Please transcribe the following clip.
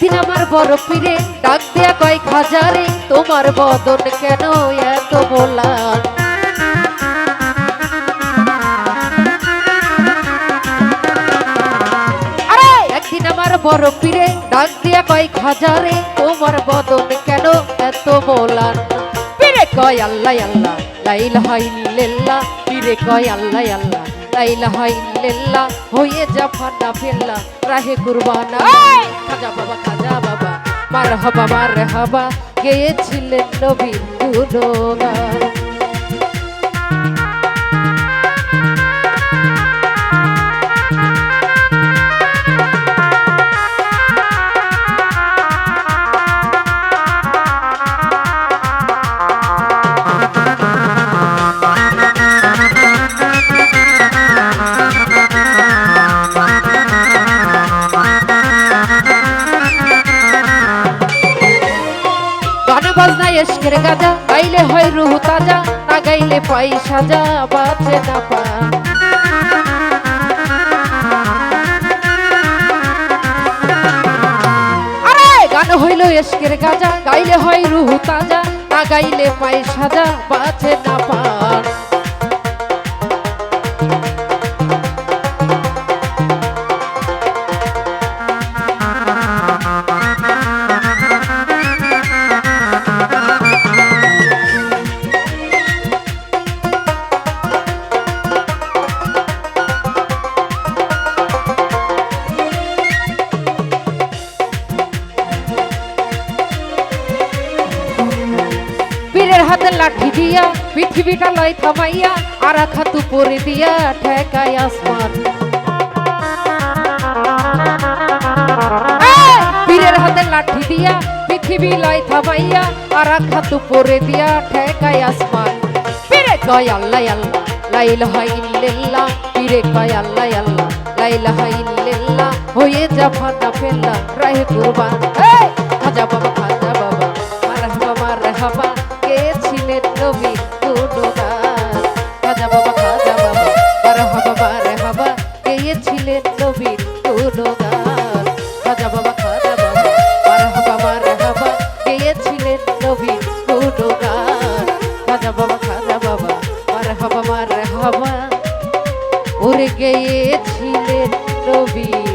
একদিন আমার বড় পীরে ডাক দিয়া কয় খাজারে তোমার বদন কেন এত আমার বড় পীরে ডাক দিয়া কয় খাজারে তোমার বদন কেন এত বলান পীরে কয়, আল্লাহ আল্লাহ লাইলাহা ইল্লাল্লাহ পীরে কয়, আল্লাহ আল্লাহ লাইলাহা ইল্লাল্লাহ হয়ে যা ফান্না ফেললা। রাহে কুরবানা! খাজা বাবা খাজা বাবা মার হাবা মার হাবা। গেয়েছিলেন নবীর গুণগান এসকের গাজা, গাইলে হয় রুহ তাজা না গাইলে পাই সাজা বাঁচে না পা। গান হইল এসকের গাজা, গাইলে হয় রুহ তাজা না গাইলে পাই সাজা বাঁচে না পা। হাতে লাঠি দিয়া, পৃথিবীটা লয় থামাইয়া আর খাতু পরে দিয়া ঠেকাই আসমান! পীরের হাতে লাঠি দিয়া, পৃথিবী লয় থামাইয়া আর খাতু পরে দিয়া ঠেকাই আসমান। পীরে কয় আল্লাহ আল্লাহ লাইলাহা ইল্লাল্লাহ। পীরে কয় আল্লাহ আল্লাহ লাইলাহা ইল্লাল্লাহ। হয়ে যা ফাটা ফেললা রাহে কুরবান। গুণগান খাজা বাবা খাজা বাবা মারহাবা মারহাবা কে নবী গুণগান খাজা বাবা খাজা বাবা মারহাবা মারহাবা উড়ে গিয়েছিলেন নবী